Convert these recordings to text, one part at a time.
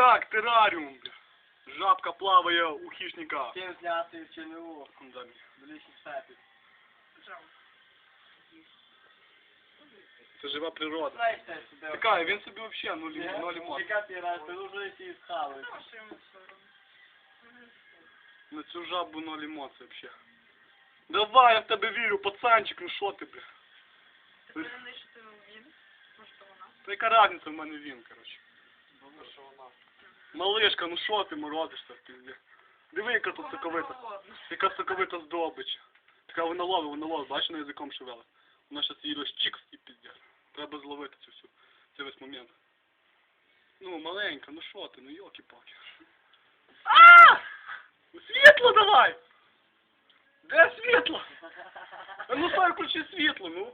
так, тераріум. бля. Жабка плаває у хищника. Тим зняти в ЧНУ. Да. Ближче штатів. Це жива природа. Знаєш, це сюди. Така, він собі взагалі нулі, нолі мозку. Яка ти раз, ти вже всі схаваєш. На цю жабу ноль емоцій взагалі. Давай, я в тебе вірю, пацанчик, ну що ти, бля? Ти не що ти він? Може, то вона? Та яка разниця в мене він, коротше. Малишка, ну що ти морозишся, пізде. Диви, яка тут соковита. Яка соковита здобич. Така вона ловить, вона ловить, бачиш, на язиком шевела. Вона щас її розчікс і піздець. Треба зловити цю всю, цей весь момент. Ну, маленька, ну що ти, ну йоки-палки. А! Світло давай! Де світло? А ну сай включи світло, ну.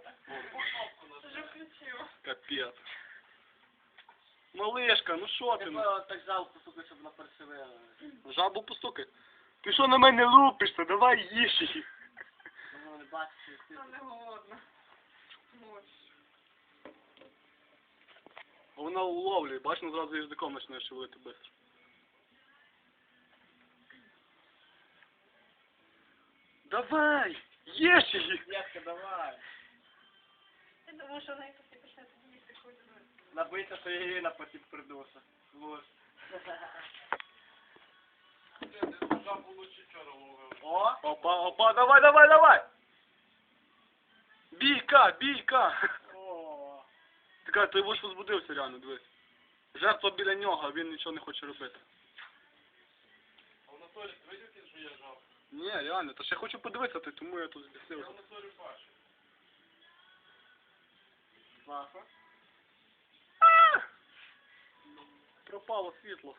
Ти вже включив. Капець. Малишка, ну що ти? Ну? так жалко, сука, щоб на першиве. Жабу постукай. Ти що на мене лупишся? Давай їж її. Воно не бачиш, що ти. Вона не голодна. А вона уловлює, бач, ну зразу язиком почне шевелити швидко. Давай! Їж її! Дітка, давай. Я думаю, що вона якось не почне тоді їсти хоч Набийся, що я її на потік придуша. Вот. О! Опа, опа, давай, давай, давай! Бійка, бійка! О! Така, ти будеш возбудився реально, дивись. Жертва біля нього, а він нічого не хоче робити. А в Анатолій, ти видів, що я жав? Ні, реально, то ще я хочу подивитися, ти, тому я тут збісився. Анатолій бачу. Класно. А! Пропало світло.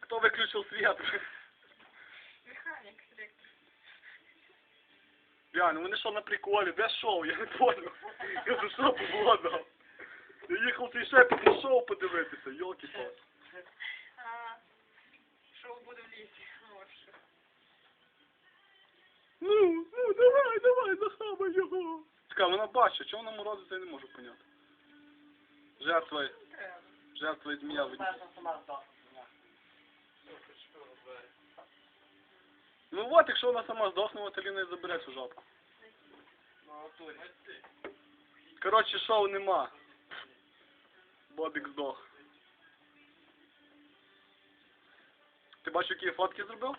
Хто виключив світ? Механік, електр. Реально, вони що на приколі? Де шоу? Я не понял. Я за що поводав? Я їхав цей шепіт на шоу подивитися, йолки А, шоу буде в лісі. Ось що. Ну, ну, давай, давай, захавай його. Чекай, вона бачить, чого вона морозиться, я не можу поняти. Жертва, Жертва из змія від... Ну вот, и якщо вона сама сдохнула, от Аліна і забере цю жабку. Коротше, шоу нема. Бобік здох. Ти бачиш, які фотки зробив?